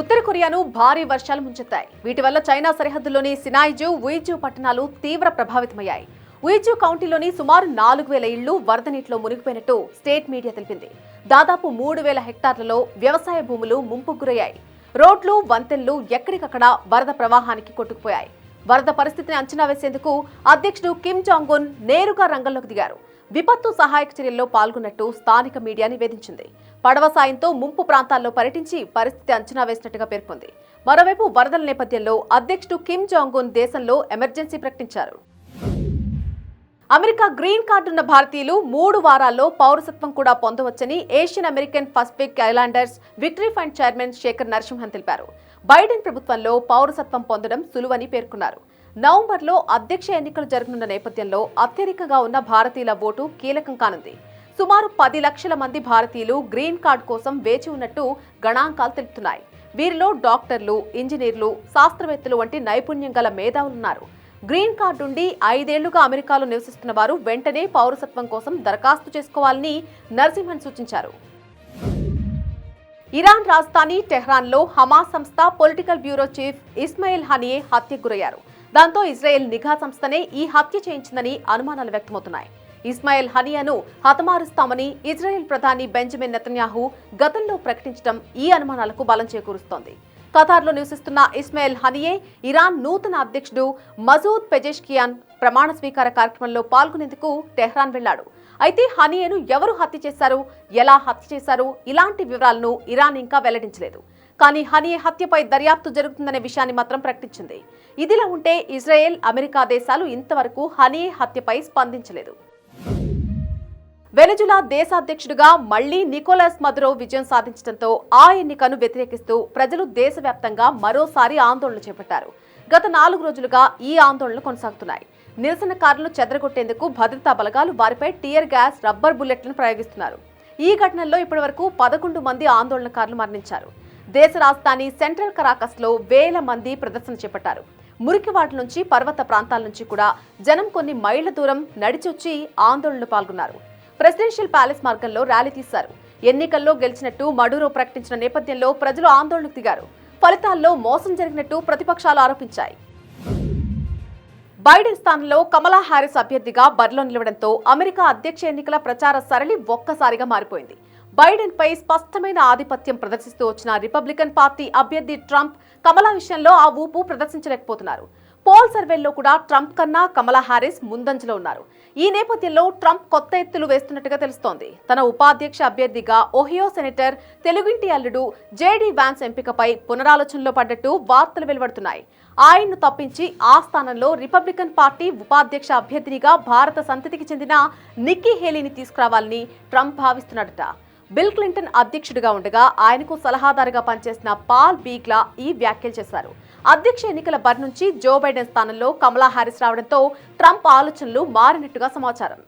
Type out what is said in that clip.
ఉత్తర కొరియాను భారీ వర్షాలు ముంచెత్తాయి. వీటి వల్ల చైనా సరిహద్దులోని సినాయిజు ఉయిజు పట్టణాలు తీవ్ర ప్రభావితమయ్యాయి. ఉయిజు కౌంటీలోని సుమారు నాలుగు వేల ఇళ్ళు వరద నీటిలో మునిగిపోయినట్టు స్టేట్ మీడియా తెలిపింది. దాదాపు మూడు వేల హెక్టార్లలో వ్యవసాయ భూములు ముంపుకు గురయ్యాయి. రోడ్లు వంతెనలు ఎక్కడికక్కడ వరద ప్రవాహానికి కొట్టుకుపోయాయి. వరద పరిస్థితిని అంచనా వేసేందుకు అధ్యక్షుడు కిమ్ జాంగ్ ఉన్ నేరుగా రంగంలోకి దిగారు. విపత్తు సహాయక చర్యల్లో పాల్గొన్నట్టు స్థానిక మీడియా నివేదించింది. పడవ సాయంతో ముంపు ప్రాంతాల్లో పర్యటించి పరిస్థితి అంచనా వేసినట్టుగా పేర్కొంది. మరోవైపు వరదల నేపథ్యంలో అధ్యక్షుడు కిమ్ జాంగున్ దేశంలో ఎమర్జెన్సీ ప్రకటించారు. అమెరికా గ్రీన్ కార్డు ఉన్న భారతీయులు మూడు వారాల్లో పౌరసత్వం కూడా పొందవచ్చని Asian American Pacific Islanders victory fund chairman Shekhar Narasimhan తెలిపారు. బైడెన్ ప్రభుత్వంలో పౌరసత్వం పొందడం సులువని పేర్కొన్నారు. నవంబర్లో అధ్యక్ష ఎన్నికలు జరగనున్న నేపథ్యంలో అత్యధికంగా ఉన్న భారతీయుల ఓటు కీలకం కానుంది. సుమారు పది లక్షల మంది భారతీయులు గ్రీన్ కార్డు కోసం వేచి ఉన్నట్టు గణాంకాలు తెలుపుతున్నాయి. వీరిలో డాక్టర్లు ఇంజనీర్లు శాస్త్రవేత్తలు వంటి నైపుణ్యం గల మేధావులున్నారు గ్రీన్ కార్డు నుండి ఐదేళ్ళుగా అమెరికాలో నివసిస్తున్న వారు వెంటనే పౌరసత్వం కోసం దరఖాస్తు చేసుకోవాలని నరసింహన్ సూచించారు. ఇరాన్ రాజధాని టెహ్రాన్లో హమాస్ సంస్థ political bureau chief Ismail Haniyeh హత్యకు గురయ్యారు. దాంతో ఇజ్రాయెల్ నిఘా సంస్థనే ఈ హత్య చేయించిందని అనుమానాలు వ్యక్తమవుతున్నాయి. ఇస్మాయిల్ హనియాను హతమారుస్తామని ఇజ్రాయెల్ ప్రధాని బెంజమిన్ నెతన్యాహు గతంలో ప్రకటించడం ఈ అనుమానాలకు బలం చేకూరుస్తోంది. ఖతార్లో నివసిస్తున్న ఇస్మాయిల్ హనియే ఇరాన్ నూతన అధ్యక్షుడు మజూద్ పెజెష్కియాన్ ప్రమాణ స్వీకార కార్యక్రమంలో పాల్గొనేందుకు టెహ్రాన్ వెళ్ళాడు. అయితే హనియేను ఎవరు హత్య చేశారు ఎలా హత్య చేశారు ఇలాంటి వివరాలను ఇరాన్ ఇంకా వెల్లడించలేదు. కానీ హనీ హత్యపై దర్యాప్తు జరుగుతుందనే విషయాన్ని మాత్రం ప్రకటించింది. ఇదిలా ఉంటే ఇజ్రాయెల్ అమెరికా దేశాలు ఇంతవరకు హనీ హత్యపై స్పందించలేదు. వెనుజులా దేశాధ్యక్షుడిగా మళ్ళీ నికోలస్ మదురో విజయం సాధించడంతో ఆ ఎన్నికను వ్యతిరేకిస్తూ ప్రజలు దేశవ్యాప్తంగా మరోసారి ఆందోళన చేపట్టారు. గత నాలుగు రోజులుగా ఈ ఆందోళనలు కొనసాగుతున్నాయి. నిరసనకారులు చెదరగొట్టేందుకు భద్రతా బలగాలు వారిపై టియర్ గ్యాస్ రబ్బర్ బుల్లెట్లను ప్రయోగిస్తున్నారు. ఈ ఘటనల్లో ఇప్పటివరకు పదకొండు మంది ఆందోళనకారులు మరణించారు. దేశ రాజధాని సెంట్రల్ కరాకస్లో వేల మంది ప్రదర్శన చేపట్టారు. మురికివాటి నుంచి పర్వత ప్రాంతాల నుంచి కూడా జనం కొన్ని మైళ్ళ దూరం నడిచొచ్చి ఆందోళనలో పాల్గొన్నారు. ప్రెసిడెన్షియల్ ప్యాలెస్ మార్గంలో ర్యాలీ తీశారు. ఎన్నికల్లో గెలిచినట్టు మడూరో ప్రకటించిన నేపథ్యంలో ప్రజలు ఆందోళనకు దిగారు. ఫలితాల్లో మోసం జరిగినట్టు ప్రతిపక్షాలు ఆరోపించాయి. బైడెన్ స్థానంలో కమలా హ్యారిస్ అభ్యర్థిగా బరిలో నిలవడంతో అమెరికా అధ్యక్ష ఎన్నికల ప్రచార సరళి ఒక్కసారిగా మారిపోయింది. బైడెన్ పై స్పష్టమైన ఆధిపత్యం ప్రదర్శిస్తూ వచ్చిన రిపబ్లికన్ పార్టీ అభ్యర్థి ట్రంప్ కమలా విషయంలో ఆ ఊపు ప్రదర్శించలేకపోతున్నారు. పోల్ సర్వేల్లో కూడా ట్రంప్ కన్నా కమలా హ్యారిస్ ముందంజలో ఉన్నారు. ఈ నేపథ్యంలో ట్రంప్ కొత్త ఎత్తులు వేస్తున్నట్టుగా తెలుస్తోంది. తన ఉపాధ్యక్ష అభ్యర్థిగా ఓహియో సెనేటర్ తెలుగింటి అల్లుడు జేడీ వ్యాన్స్ ఎంపికపై పునరాలోచనలో పడ్డట్టు వార్తలు వెలువడుతున్నాయి. ఆయన్ను తప్పించి ఆ స్థానంలో రిపబ్లికన్ పార్టీ ఉపాధ్యక్ష అభ్యర్థినిగా భారత సంతతికి చెందిన నిక్కీ హేలీని తీసుకురావాలని ట్రంప్ భావిస్తున్నాడట. బిల్ క్లింటన్ అధ్యక్షుడిగా ఉండగా ఆయనకు సలహాదారుగా పనిచేసిన పాల్ బీగ్లా ఈ వ్యాఖ్యలు చేశారు. అధ్యక్ష ఎన్నికల బరి నుంచి జో బైడెన్ స్థానంలో కమలా హారిస్ రావడంతో ట్రంప్ ఆలోచనలు మారినట్టుగా సమాచారం.